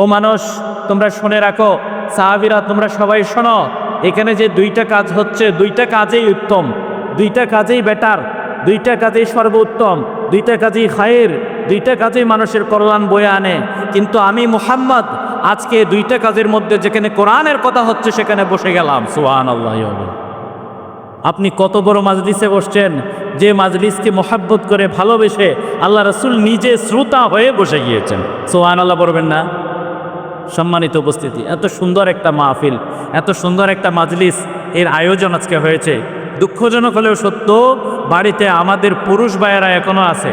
ও মানুষ, তোমরা শুনে রাখো, সাহাবিরা, তোমরা সবাই শোনো, এখানে যে দুইটা কাজ হচ্ছে, দুইটা কাজেই উত্তম, দুইটা কাজেই বেটার দুইটা কাজেই সর্বোত্তম, দুইটা কাজেই খায়ের, দুইটা কাজেই মানুষের কল্যাণ বয়ে আনে। কিন্তু আমি মুহাম্মদ, আজকে দুইটা কাজের মধ্যে যেখানে কোরআনের কথা হচ্ছে, সেখানে বসে গেলাম। সুহান আল্লাহ। আপনি কত বড় মাজলিসে বসছেন, যে মাজলিসকে মোহাব্বত করে ভালোবেসে আল্লাহ রসুল নিজে শ্রোতা হয়ে বসে গিয়েছেন। সোহান আল্লাহ বলবেন না? সম্মানিত উপস্থিতি। এত সুন্দর একটা মাহফিল, এত সুন্দর একটা মাজলিস এর আয়োজন আজকে হয়েছে। দুঃখজনক হলেও সত্য, বাড়িতে আমাদের পুরুষ ভাইয়েরা এখনও আছে।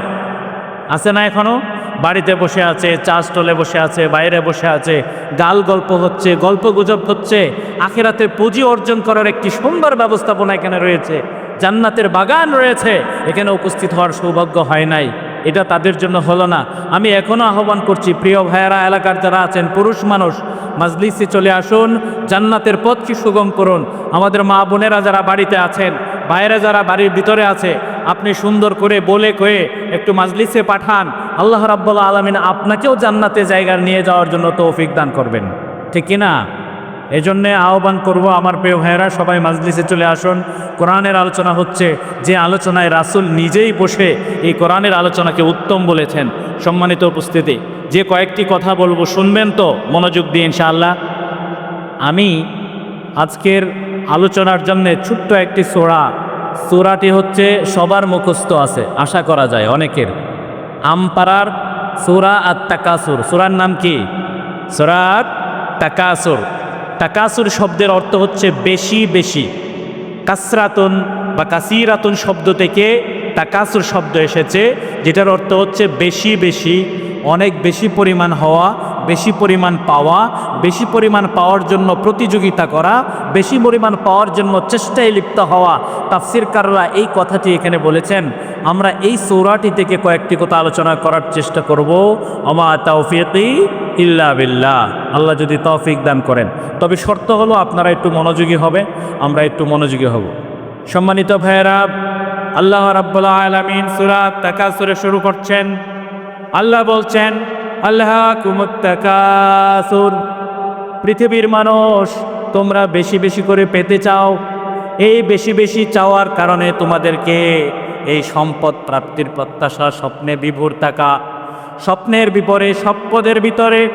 আছে না এখনও? বাড়িতে বসে আছে, চা স্টলে বসে আছে, বাইরে বসে আছে, গাল গল্প হচ্ছে, গল্প গুজব হচ্ছে, আখেরাতে পুঁজি অর্জন করার একটি সুন্দর ব্যবস্থাপনা এখানে রয়েছে। জান্নাতের বাগান রয়েছে, এখানে উপস্থিত হওয়ার সৌভাগ্য হয় নাই। এটা তাদের জন্য হলো না। আমি এখনও আহ্বান করছি, প্রিয় ভাইয়েরা, এলাকার যারা আছেন, পুরুষ মানুষ, মাজলিসে চলে আসুন, জান্নাতের পথকে সুগম করুন। আমাদের মা বোনেরা যারা বাড়িতে আছেন বাইরে যারা বাড়ির ভিতরে আছে, আপনি সুন্দর করে বলে কয়ে একটু মাজলিসে পাঠান। আল্লাহ রাব্বুল আলমিন আপনাকেও জান্নাতে জায়গা নিয়ে যাওয়ার জন্য তৌফিক দান করবেন। ঠিক কিনা এজন্যে আহ্বান করব আমার প্রিয় ভাইয়েরা, সবাই মাজলিসে চলে আসুন। কোরআনের আলোচনা হচ্ছে যে আলোচনায় রাসূল নিজেই বসে এই কোরআনের আলোচনাকে উত্তম বলেছেন। সম্মানিত উপস্থিতি, যে কয়েকটি কথা বলব, শুনবেন তো মনোযোগ দিয়ে ইনশাআল্লাহ। আমি আজকের আলোচনার জন্য ছোট্ট একটি সোরা, সোরাটি হচ্ছে সবার মুখস্থ আছে, আশা করা যায় অনেকের। আমপাড়ার সোরা আর তাকাসুর সোরার নাম কি? সোরার তাকাসুর তাকাসুর শব্দের অর্থ হচ্ছে বেশি বেশি। কাসরাতুন বা কাসিরাতুন শব্দ থেকে তাকাসুর শব্দ এসেছে, যেটার অর্থ হচ্ছে বেশি বেশি, অনেক বেশি পরিমাণ হওয়া, বেশি পরিমাণ পাওয়া, বেশি পরিমাণ পাওয়ার জন্য প্রতিযোগিতা করা, বেশি পরিমাণ পাওয়ার জন্য চেষ্টায় লিপ্ত হওয়া। তাফসির কাররা এই কথাটি এখানে বলেছেন, আমরা এই সৌরাটি থেকে কয়েকটি কথা আলোচনা করার চেষ্টা করব। আমা তাওফিকি ইল্লা বিল্লাহ। আল্লাহ যদি তৌফিক দান করেন। তবে শর্ত হলো আপনারা একটু মনোযোগী হবে, আমরা একটু মনোযোগী হব। সম্মানিত ভাইয়েরা, আল্লাহ রাব্বুল আলামিন সূরা তাকাসুরে শুরু করছেন। আল্লাহ বলছেন আল্লাহ কুমুত্তাকাসুর পৃথিবীর মানুষ, তোমরা বেশি বেশি করে পেতে চাও। এই বেশি বেশি চাওয়ার কারণে তোমাদেরকে এই সম্পদ প্রাপ্তির প্রত্যাশা, স্বপ্নে বিভোর থাকা স্বপ্নের বিপরে, সম্পদের ভিতরে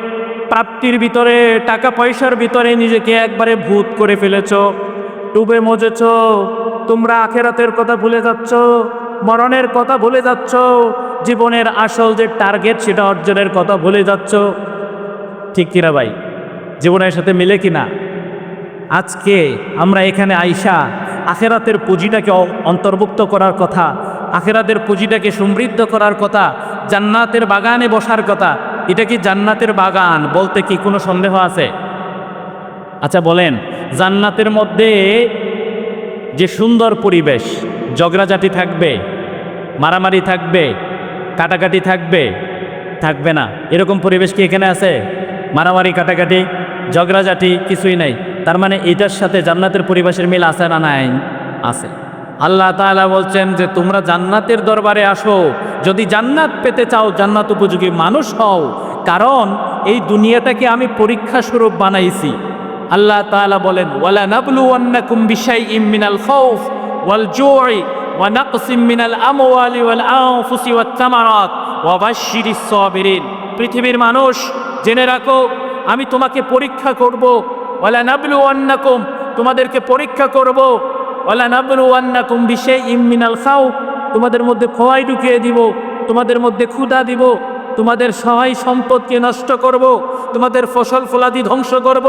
প্রাপ্তির ভিতরে টাকা পয়সার ভিতরে নিজেকে একবারে ভূত করে ফেলেছ, ডুবে মজেছ, তোমরা আখেরাতের কথা ভুলে যাচ্ছ, মরণের কথা ভুলে যাচ্ছ, জীবনের আসল যে টার্গেট সেটা অর্জনের কথা ভুলে যাচ্ছ। ঠিক কিনা ভাই? জীবনের সাথে মিলে কিনা? আজকে আমরা এখানে আইসা আখেরাতের পুঁজিটাকে অন্তর্ভুক্ত করার কথা, আখেরাতের পুঁজিটাকে সমৃদ্ধ করার কথা জান্নাতের বাগানে বসার কথা। এটা কি জান্নাতের বাগান? বলতে কি কোনো সন্দেহ আছে? আচ্ছা বলেন, জান্নাতের মধ্যে যে সুন্দর পরিবেশ, ঝগড়াঝাটি থাকবে, মারামারি থাকবে, কাটাকাটি থাকবে থাকবে না। এরকম পরিবেশ কি এখানে আছে? মারামারি, কাটাকাটি, ঝগড়াঝাটি কিছুই নাই। তার মানে এটার সাথে জান্নাতের পরিবেশের মিল আছে না নাই? আছে। আল্লাহ তাআলা বলছেন যে তোমরা জান্নাতের দরবারে আসো। যদি জান্নাত পেতে চাও, জান্নাত উপযোগী মানুষ হও। কারণ এই দুনিয়াটাকে আমি পরীক্ষা স্বরূপ বানাইছি। আল্লাহ তাআলা বলেন, ওয়ালা নাবলুওয়ান্নাকুম বিশাইইম মিনাল খাউফ ওয়াল জুই ওয়া নাকসিম মিনাল আমওয়ালি ওয়াল বাশশিরিস পৃথিবীর মানুষ, জেনে রাখো, আমি তোমাকে পরীক্ষা করব। নাবলুওয়ান্নাকুম, তোমাদেরকে পরীক্ষা করব। ওয়ালা নাবলুওয়ান্নাকুম বিশাইইম মিনাল খাউফ। তোমাদের মধ্যে খোয়াই ঢুকিয়ে দিব, তোমাদের মধ্যে ক্ষুধা দিব, তোমাদের সহায় সম্পদকে নষ্ট করব, তোমাদের ফসল ফলাদি ধ্বংস করব,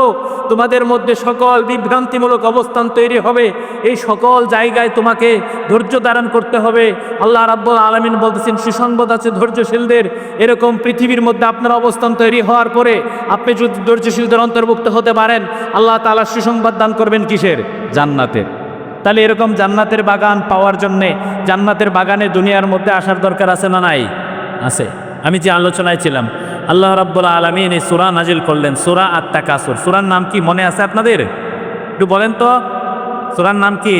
তোমাদের মধ্যে সকল বিভ্রান্তিমূলক অবস্থান তৈরি হবে। এই সকল জায়গায় তোমাকে ধৈর্য ধারণ করতে হবে। আল্লাহ রাব্বুল আলমিন বলতেছেন, সুসংবাদ আছে ধৈর্যশীলদের। এরকম পৃথিবীর মধ্যে আপনার অবস্থান তৈরি হওয়ার পরে আপনি যদি ধৈর্যশীলদের অন্তর্ভুক্ত হতে পারেন, আল্লাহ তালা সুসংবাদ দান করবেন কিসের? জান্নাতের। তাহলে এরকম জান্নাতের বাগান পাওয়ার জন্যে জান্নাতের বাগানে দুনিয়ার মধ্যে আসার দরকার আছে না নাই? আছে। আমি যে আলোচনায় ছিলাম, আল্লাহ রাব্বুল আলমিন এই সুরা নাজিল করলেন, সুরা আর তাকাসুর সুরার নাম কি মনে আছে আপনাদের? একটু বলেন তো। সুরার নাম কি?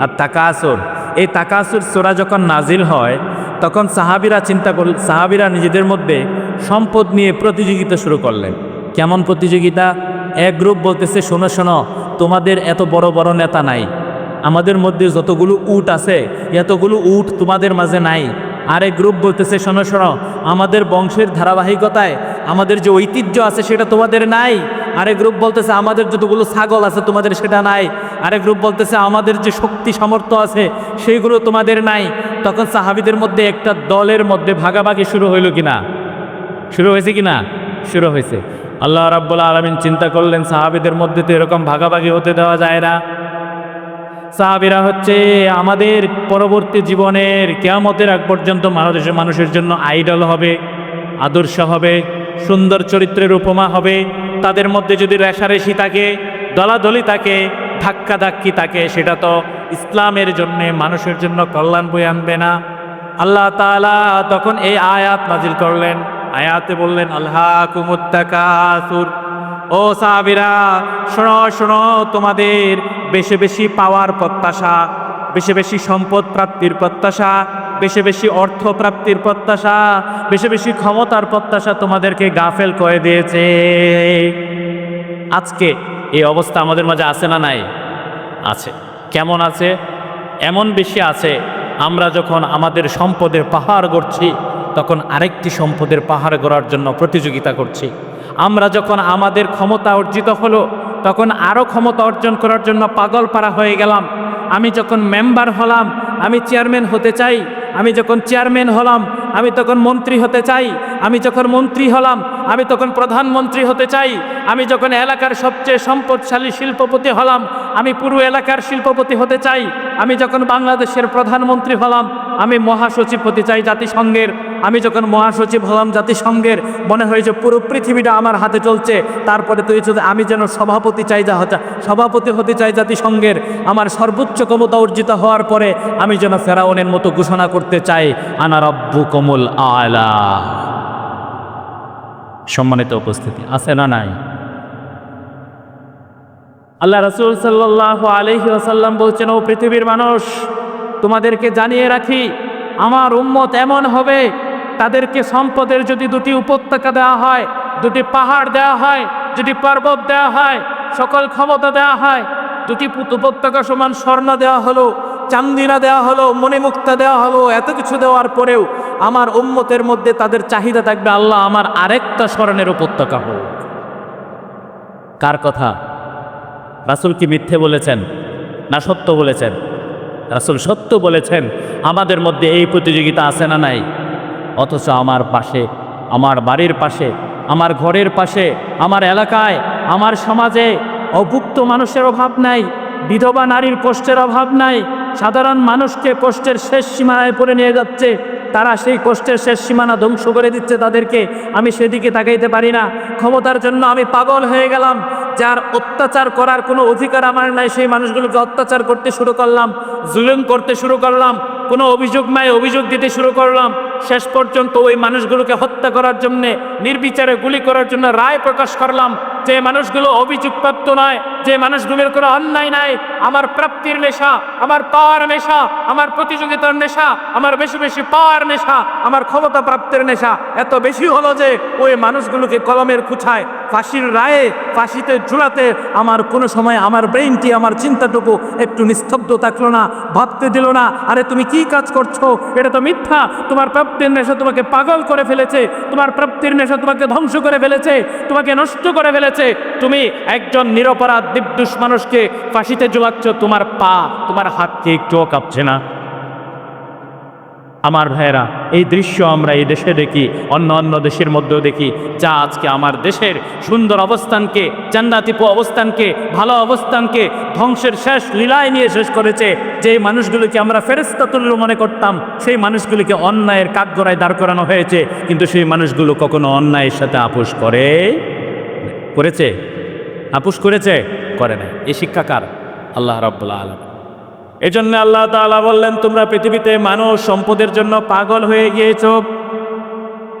আর তাকাসুর এই তাকাসুর সুরা যখন নাজিল হয়, তখন সাহাবিরা চিন্তা করল সাহাবিরা নিজেদের মধ্যে সম্পদ নিয়ে প্রতিযোগিতা শুরু করলেন। কেমন প্রতিযোগিতা? এক গ্রুপ বলতেছে, শোনো শোনো, তোমাদের এত বড় বড় নেতা নাই। আমাদের মধ্যে যতগুলো উট আছে, এতগুলো উট তোমাদের মাঝে নাই। আরেক গ্রুপ বলতেছে, শোনো শোনো, আমাদের বংশের ধারাবাহিকতায় আমাদের যে ঐতিহ্য আছে সেটা তোমাদের নাই। আরেক গ্রুপ বলতেছে, আমাদের যতগুলো ছাগল আছে তোমাদের সেটা নাই। আরেক গ্রুপ বলতেছে, আমাদের যে শক্তি সামর্থ্য আছে সেইগুলো তোমাদের নাই। তখন সাহাবিদের মধ্যে একটা দলের মধ্যে ভাগাভাগি শুরু হইল কিনা? শুরু হয়েছে কি না শুরু হয়েছে। আল্লাহ রাব্বুল আলমিন চিন্তা করলেন, সাহাবিদের মধ্যে তো এরকম ভাগাভাগি হতে দেওয়া যায় না। সাহাবিরা হচ্ছে আমাদের পরবর্তী জীবনের কেয়ামতের আগ পর্যন্ত মানুষের মানুষের জন্য আইডল হবে, আদর্শ হবে, সুন্দর চরিত্রের উপমা হবে। তাদের মধ্যে যদি রেশারেশি থাকে, দলাদলি থাকে ধাক্কা ধাক্কি থাকে, সেটা তো ইসলামের জন্য, মানুষের জন্য কল্যাণ বই আনবে না। আল্লাহ তাআলা তখন এই আয়াত নাজিল করলেন। আয়াতে বললেন আল্লাহ কুমুত্তাকাসুর ও সাহাবিরা, শোনো শোনো, তোমাদের বেশি বেশি পাওয়ার প্রত্যাশা, বেশি বেশি সম্পদ প্রাপ্তির প্রত্যাশা, বেশি বেশি অর্থ প্রাপ্তির প্রত্যাশা, বেশি বেশি ক্ষমতার প্রত্যাশা তোমাদেরকে গাফেল করে দিয়েছে। আজকে এই অবস্থা আমাদের মাঝে আছে না নাই? আছে। কেমন আছে? এমন বেশি আছে, আমরা যখন আমাদের সম্পদের পাহাড় গড়ছি, তখন আরেকটি সম্পদের পাহাড় গড়ার জন্য প্রতিযোগিতা করছি। আমরা যখন আমাদের ক্ষমতা অর্জিত হলো তখন আরও ক্ষমতা অর্জন করার জন্য পাগল পাড়া হয়ে গেলাম। আমি যখন মেম্বার হলাম, আমি চেয়ারম্যান হতে চাই, আমি যখন চেয়ারম্যান হলাম, আমি তখন মন্ত্রী হতে চাই, আমি যখন মন্ত্রী হলাম, আমি তখন প্রধানমন্ত্রী হতে চাই, আমি যখন এলাকার সবচেয়ে সম্পদশালী শিল্পপতি হলাম, আমি পুরো এলাকার শিল্পপতি হতে চাই, আমি যখন বাংলাদেশের প্রধানমন্ত্রী হলাম, আমি মহাসচিব হতে চাই জাতিসংঘের আমি যখন মহাসচিব হলাম জাতিসংঘের, মনে হয়েছে পুরো পৃথিবীটা আমার হাতে চলছে। তারপরে তুই আমি যেন সভাপতি চাই যা হচ্ছে সভাপতি হতে চাই জাতিসংঘের। আমার সর্বোচ্চ ক্ষমতা অর্জিত হওয়ার পরে আমি যেন ফেরাউনের মতো ঘোষণা করতে চাই, আনা রব্বু কমল আলা। সম্মানিত উপস্থিতি, আছে না নাই? আল্লাহ রসুল সাল্লাহ আলহি আসাল্লাম বলছেন, ও পৃথিবীর মানুষ, তোমাদেরকে জানিয়ে রাখি, আমার উম্মত এমন হবে তাদেরকে সম্পদের যদি দুটি উপত্যকা দেওয়া হয়, দুটি পাহাড় দেওয়া হয় যদি পর্বত দেওয়া হয়, সকল ক্ষমতা দেওয়া হয়, দুটি উপত্যকা সমান স্বর্ণ দেওয়া হলো, চান্দিনা দেওয়া হলো, মণিমুক্তা দেওয়া হলো, এত কিছু দেওয়ার পরেও আমার উম্মতের মধ্যে তাদের চাহিদা থাকবে, আল্লাহ আমার আরেকটা স্মরণের উপত্যকা হোক। কার কথা? রাসুল কি মিথ্যে বলেছেন? না সত্য বলেছেন? রাসুল সত্য বলেছেন, আমাদের মধ্যে এই প্রতিযোগিতা আছে না নাই? অথচ আমার পাশে, আমার বাড়ির পাশে, আমার ঘরের পাশে, আমার এলাকায়, আমার সমাজে অভুক্ত মানুষের অভাব নাই, বিধবা নারীর কষ্টের অভাব নাই, সাধারণ মানুষকে কষ্টের শেষ সীমানায় পড়ে নিয়ে যাচ্ছে, তারা সেই কষ্টের শেষ সীমানা ধ্বংস করে দিচ্ছে তাদেরকে, আমি সেদিকে তাকাইতে পারি না। ক্ষমতার জন্য আমি পাগল হয়ে গেলাম, যার অত্যাচার করার কোনো অধিকার আমার নাই, সেই মানুষগুলোকে অত্যাচার করতে শুরু করলাম, জুলুম করতে শুরু করলাম কোনো অভিযোগ নাই, অভিযোগ দিতে শুরু করলাম। শেষ পর্যন্ত ওই মানুষগুলোকে হত্যা করার জন্যে, নির্বিচারে গুলি করার জন্য রায় প্রকাশ করলাম যে, মানুষগুলো অভিযোগপ্রাপ্ত নয়। যে মানুষগুলোর কোনো অন্যায় নাই, আমার প্রাপ্তির নেশা, আমার পাওয়ার নেশা, আমার প্রতিযোগিতার নেশা, আমার বেশি বেশি পাওয়ার নেশা, আমার ক্ষমতা প্রাপ্তের নেশা, এত বেশি হলো যে ওই মানুষগুলোকে কলমের খুছায় ফাঁসির রায়ে, ফাঁসিতে ঝুলাতে আমার কোনো সময় আমার ব্রেইনটি, আমার চিন্তাটুকু একটু নিস্তব্ধ থাকল না, ভাবতে দিল না, আরে তুমি কি কাজ করছ? এটা তো মিথ্যা, তোমার প্রাপ্তির নেশা তোমাকে পাগল করে ফেলেছে, তোমার প্রাপ্তির নেশা তোমাকে ধ্বংস করে ফেলেছে, তোমাকে নষ্ট করে ফেলেছে, তুমি একজন নিরপরাধ নির্দোষ মানুষকে ফাঁসিতে ঝুলাচ্ছ, তোমার পা, তোমার হাত কি একটুও কাঁপছে না। আমার ভাইয়েরা, এই দৃশ্য আমরা এই দেশে দেখি, অন্য অন্য দেশের মধ্যেও দেখি। যা আজকে আমার দেশের সুন্দর অবস্থানকে জান্নাতিপ অবস্থানকে, ভালো অবস্থানকে ধ্বংসের শেষ লীলায় নিয়ে শেষ করেছে। যে মানুষগুলোকে আমরা ফেরেস্তা তুল্য মনে করতাম, সেই মানুষগুলিকে অন্যায়ের কাকগড়ায় দাঁড় করানো হয়েছে। কিন্তু সেই মানুষগুলো কখনো অন্যায়ের সাথে আপোষ করে করেছে? আপোষ করেছে? করে নাই। এই শিক্ষাকার আল্লাহ রব্বুল্লাহ আলম এজন্য আল্লাহ তাআলা বললেন, তোমরা পৃথিবীতে মানুষ সম্পদের জন্য পাগল হয়ে গিয়েছ।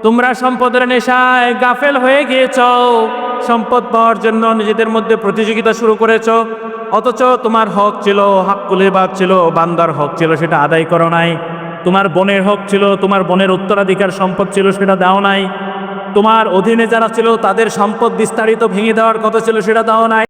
তোমরা সম্পদের নেশায় গাফেল হয়ে গিয়েছ। সম্পদ পাওয়ার জন্য নিজেদের মধ্যে প্রতিযোগিতা শুরু করেছ। অথচ তোমার হক ছিল হাক্কুলে বাদ ছিল, বান্দার হক ছিল, সেটা আদায় করো নাই। তোমার বোনের হক ছিল, তোমার বোনের উত্তরাধিকার সম্পদ ছিল, সেটা দাও নাই। তোমার অধীনে যারা ছিল, তাদের সম্পদ বিস্তারিত ভেঙে দেওয়ার কথা ছিল, সেটা দাও নাই।